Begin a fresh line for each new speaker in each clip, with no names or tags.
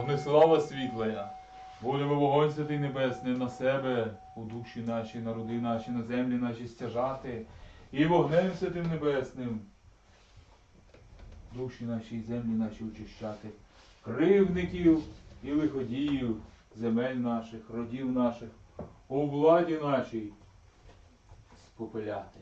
Вогнеслава світлая, будемо вогонь святий небесний на себе, у душі наші, народи наші, на землі наші стяжати, і вогнем святим небесним душі наші і землі наші очищати, кривдників і лиходіїв, земель наших, родів наших, у владі нашій спопиляти.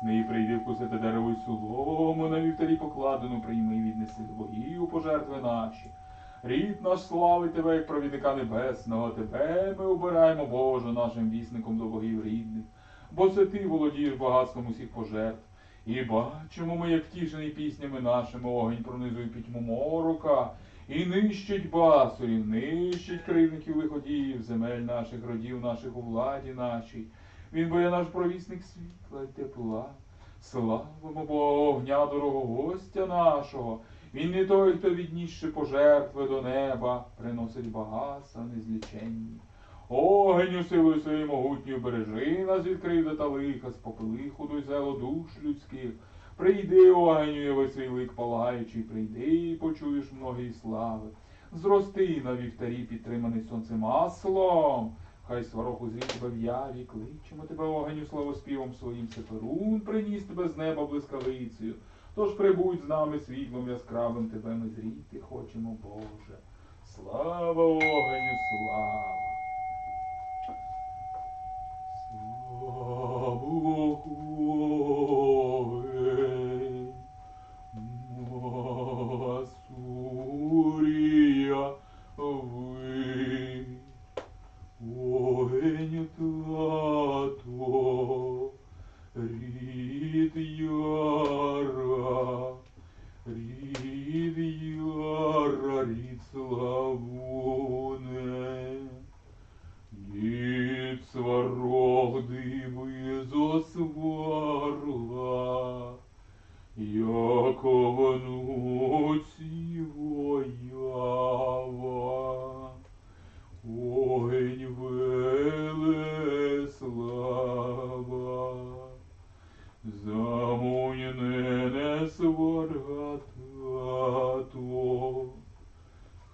Красний, прийди вкусити дерево й солому, на вівтарі покладену прийми і віднеси до богів пожертви наші. Рід наш славить тебе, як провідника небесного, тебе ми обираємо, Боже, нашим вісником до богів рідних, бо це ти володієш багатством усіх пожертв. І бачимо ми, як втішений піснями нашими огонь пронизує пітьму морока, і нищить басурів, нищить кривників лиходіїв, земель наших, родів наших у владі нашій. Він бо є наш провісник світла й тепла. Славимо Бога, огня дорогого гостя нашого. Він не той, хто віднісши пожертви до неба, приносить багатства незліченні. Огеню силою своєю могутньою бережи нас від кривди та лиха, спопили худой зело душ людських. Прийди, огеню, яви свій лик палаючий, прийди і почуєш многої слави. Зрости на вівтарі, підтриманий сонцем маслом. Хай сварох узрій тебе в яві, кличемо тебе огеню славоспівом своїм Сеперун, приніс тебе з неба блискавицею. Тож прибудь з нами світлом яскравим, тебе ми зріти хочемо, Боже. Слава! Яра, рід славуне, дід сварог диви зосварла, Якова ночі воява. Огонь Велеслава, замуйне сваргатато,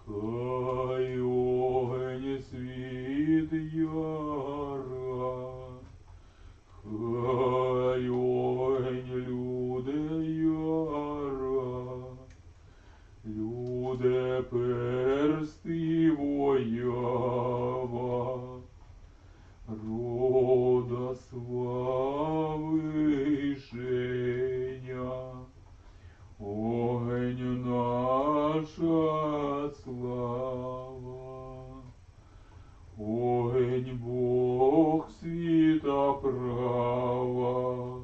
хай огонь світ яра, хай огонь люди яра, люди персти воява, рода слави женя, огонь наша слава, огонь Бог світа права.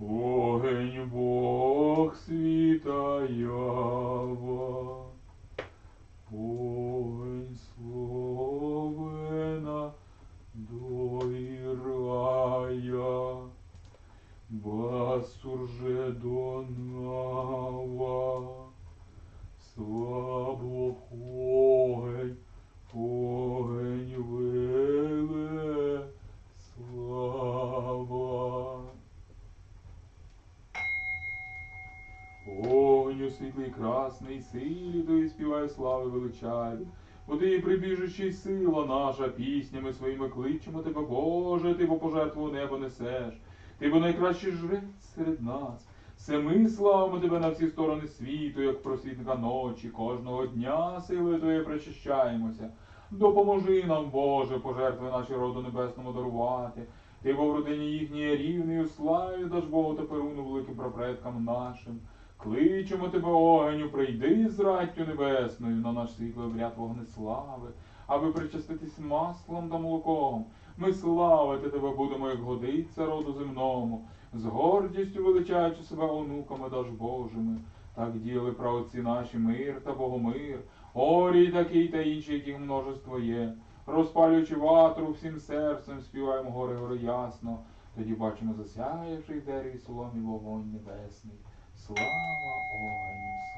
Огонь Бог світа ява, Огонь словена до рая, Басур же до нава, слабо огонь, огонь веле слава. Огню світлий красний, силі тої співає слави величаю. Бо ти прибіжучий сила наша, піснями своїми кличемо тебе, Боже, ти бо пожертву небо несеш. Ти бо найкращий жрець серед нас. Все ми славимо тебе на всі сторони світу, як просвітника ночі, кожного дня силою твоєю причащаємося. Допоможи нам, Боже, пожертви наші роду небесному дарувати. Ти бо в родині їхній рівний у славі даш Богу та перуну великим прапредкам нашим. Кличемо тебе, огеню, прийди з раттю небесною на наш світлий обряд вогнеслави, аби причаститись маслом та молоком. Ми славити тебе будемо, як годиться роду земному. з гордістю величаючи себе онуками даж Божими. Так діяли праотці наші мир та богомир, орій такий та інший, яких множество є. Розпалюючи ватру всім серцем, співаємо гори гори ясно. Тоді бачимо засяявший в дереві соломі вогонь небесний. Слава огню, слава! Гори,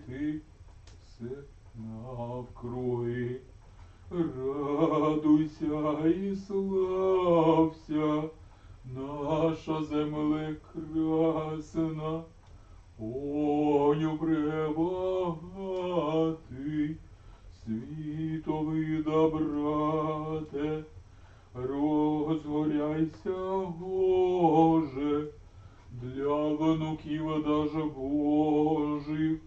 освіти все навкруги. Радуйся і слався, наша земле красна, Оню пребагатий, світовий добрате, розгоряйся, Боже, для внуків даже Божих.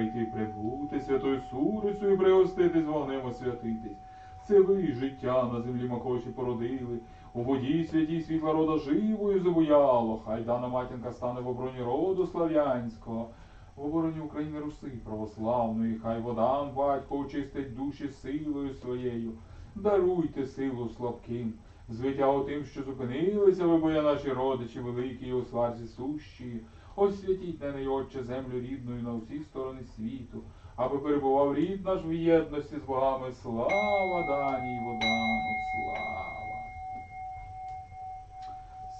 Прийти прибути святою сурицю і пригоститись вогнем освятитись. Це ви життя на землі макоші породили, у воді святій світла рода живою забуяло, хай дана матінка стане в обороні роду слав'янського, в обороні України Руси православної, хай водан батько очистить душі силою своєю. Даруйте силу слабким, звитягу тим, що зупинилися ви, бо я наші родичі, великі і у сварзі сущі. Освятіть неї, Отче, землю рідною на усі сторони світу, аби перебував рід наш в єдності з богами. Слава даній водану, слава!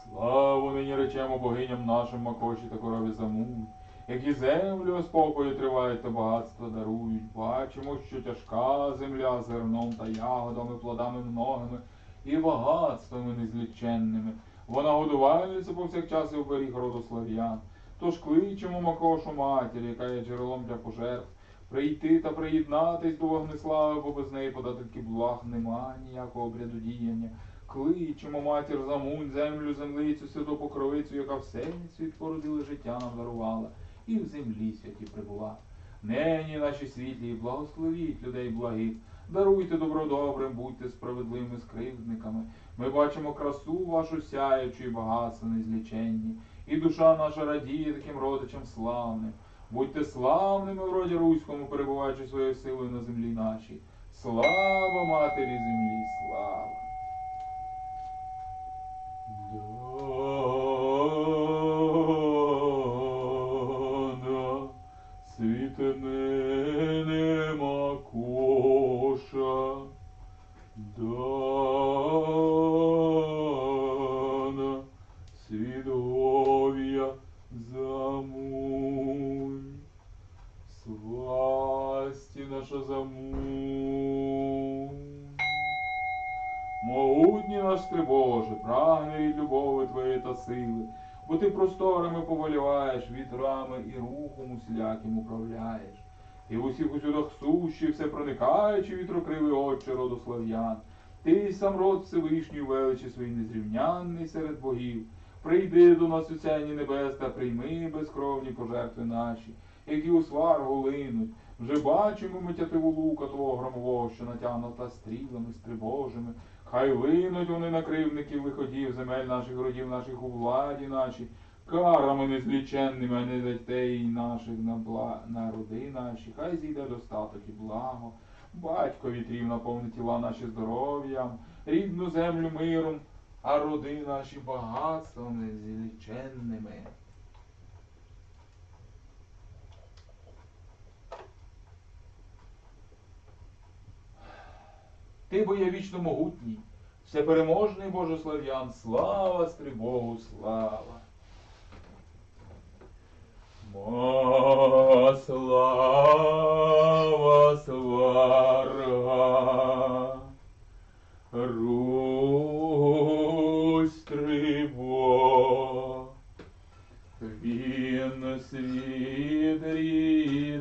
Славу нині речемо богиням нашим Макоші та корові замуть, які землю спокою тривають та багатство дарують. Бачимо, що тяжка земля зерном та ягодами, плодами многими і багатствами незліченними. Вона годувальниця повсякчас і оберіг роду слав'ян. Тож кличемо Макошу матір, яка є джерелом для пожертв, прийти та приєднатись до вогнеслави, бо без неї податки благ нема ніякого обряду діяння. Кличемо матір замунь, землю, землицю, святу покровицю, яка все світ породили життя нам дарувала, і в землі святі прибула. Нині наші світлі, благословіть людей благих, даруйте добро добрим, будьте справедливими скривдниками. Ми бачимо красу вашу сяючу і багатство незліченні, і душа наша радіє таким родичам славним. Будьте славними в роді руському, перебуваючи своєю силою на землі нашій. Слава матері землі, слава! Любови Твоєї та сили, бо ти просторами поволіваєш, вітрами і рухом усіляким управляєш. Ти в усіх усюдах сущий, все проникаючи вітрокривий отче роду слав'ян. Ти сам род Всевишній величі своїй незрівнянний серед богів. Прийди до нас у сяйні небес та прийми безкровні пожертви наші, які у сваргу линуть. Вже бачимо ми тятиву лука твого громового, що натягнута стрілами стрибожими. Хай линуть вони на кривників виходів, земель наших родів наших у владі нашій, карами незліченними, а не дітей наших на бла... народи наші. Хай зійде достаток і благо. Батько вітрів наповни тіла наші здоров'ям, рідну землю миром, а роди наші багатством незліченними. Ти бо є вічно могутній, всепереможний Боже слав'ян, слава Стрибогу, слава. Ма слава сварга, Русь трибо, він світ рідорія,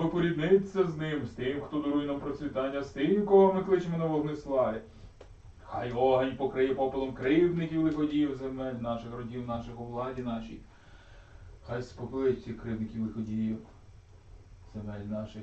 аби поріднитися з ним, з тим, хто дарує нам процвітання, з тим, кого ми кличемо на вогнеславі. Хай огонь покриє попелом кривдників лиходіїв земель наших родів наших у владі нашій. Хай спопилить цих кривдників лиходіїв земель наших,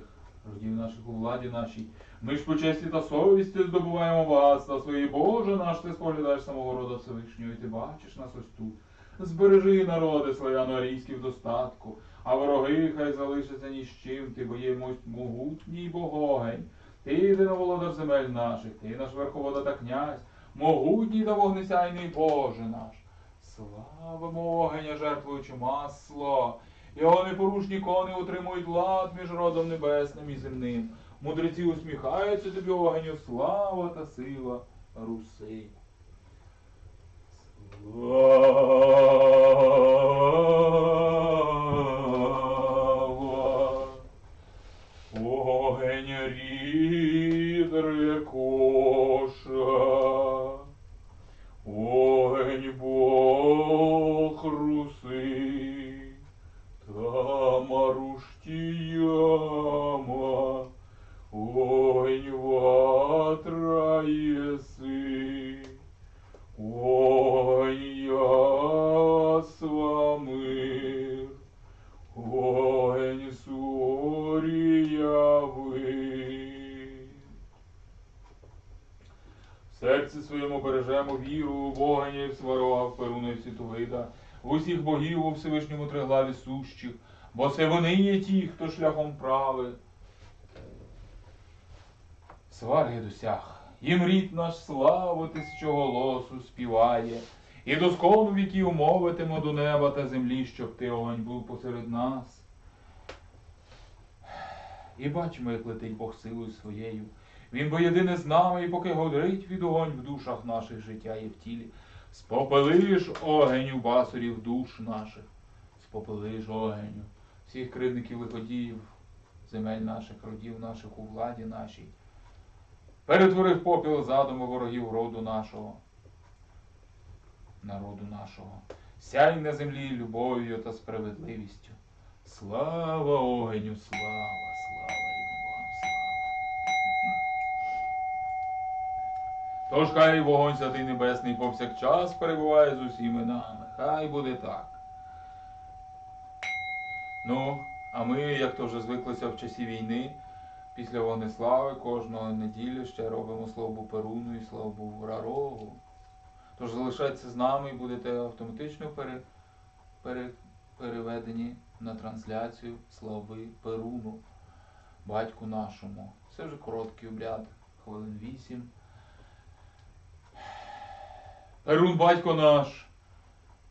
родів наших у владі нашій. Ми ж по честі та совісті здобуваємо багатства свої. Боже наш, ти споглядаєш самого рода Всевишнього, і ти бачиш нас ось тут. Збережи народи славяно-арійські в достатку, а вороги хай залишаться ні з чим, ти бо є могутній богогень. Ти єдиноволодар земель наших, ти наш верховода та князь, могутній та вогнесяйний Боже наш. Славимо огеня, жертвуючи масло. Його непорушні кони утримують лад між родом небесним і земним. Мудреці усміхаються тобі огеню, слава та сила Руси. Слава. Та маруштіяма, огень ватра єси, огень ясла мир, огень сурія. В серці своєму бережемо віру, в огені в сварога, в перуна світовида, в усіх богів у Всевишньому триглаві сущих, бо це вони є ті, хто шляхом прави. Сварги досяг, їм рід наш славу тисячоголосу співає, і до скону віків мовитимо до неба та землі, щоб ти огонь був посеред нас. І бачимо, як летить Бог силою своєю. Він бо єдине з нами, і поки горить від огонь в душах наших життя і в тілі. Спопелиш огеню басурів душ наших, спопелиш огеню всіх кривдників лиходіїв, земель наших, родів наших у владі нашій. Перетворив попіл задуму ворогів роду нашого, народу нашого. Сяй на землі любов'ю та справедливістю. Слава огеню, слава, слава рідним Богам, слава. Тож хай вогонь святий небесний повсякчас перебуває з усіми нами. Хай буде так. Ну, а ми, як то вже звиклися в часі війни, після Вогнеслави кожного неділі ще робимо славу Перуну і славу Рарогу. Тож залишайтеся з нами і будете автоматично пере, пере, переведені на трансляцію слави Перуну, батьку нашому. Це вже короткий обряд, хвилин вісім. Перун, батько наш,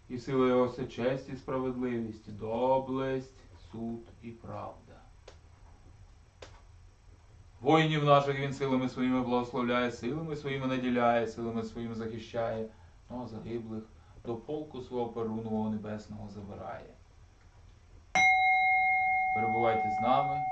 і сила його все честь і справедливість, доблесть, суд і правда. Воїнів наших він силами своїми благословляє, силами своїми наділяє, силами своїми захищає, ну а загиблих до полку свого перунового небесного забирає. Перебувайте з нами.